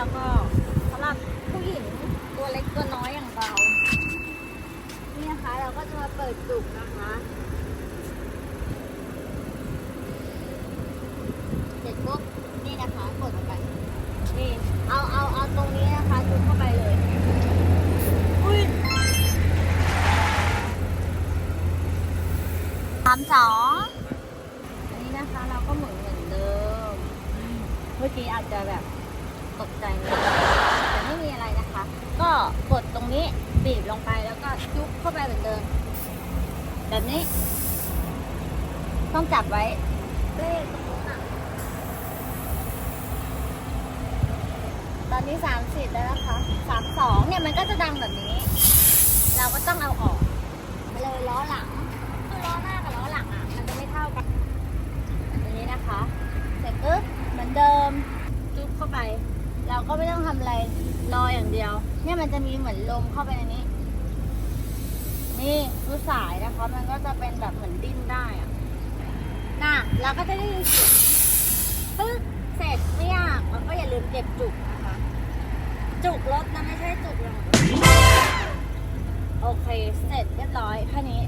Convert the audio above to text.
แล้วก็สำหรับผู้หญิงตัวเล็กตัวน้อยอย่างเรานี่นะคะเราก็จะมาเปิดจุกนะคะเสร็จปุ๊บนี่นะคะกดลงไปนี่เอาเอาเอาตรงนี้นะคะจุกเข้าไปเลยอุ้ยสามสองอันนี้นะคะเราก็หมุนเหมือนเดิมเมื่อกี้อาจจะแบบ ตกใจนิดนึงแต่ไม่มีอะไรนะคะ ก็กดตรงนี้บีบลงไปแล้วก็ยุบเข้าไปเหมือนเดิม แบบนี้ ต้องจับไว้เลขตรงนู้นอะตอนนี้สามสิบแล้วนะคะสามสองเนี่ยมันก็จะดังแบบนี้ เราก็ต้องเอาออกไปเลยล้อหลังคือล้อหน้ากับล้อหลังอะมันจะไม่เท่ากันอันนี้นะคะ เสร็จปุ๊บเหมือนเดิมจุ๊บเข้าไป เราก็ไม่ต้องทำอะไรรออย่างเดียว เนี่ยมันจะมีเหมือนลมเข้าไปในนี้ นี่คือสายนะคะ มันก็จะเป็นแบบเหมือนดิ้นได้อะน่ะเราก็จะได้ยินเสียงปึ๊กเสร็จไม่ยากแล้วก็อย่าลืมเก็บจุกนะคะ จุกรถนะไม่ใช่จุกอย่างอื่นโอเค เสร็จเรียบร้อยแค่นี้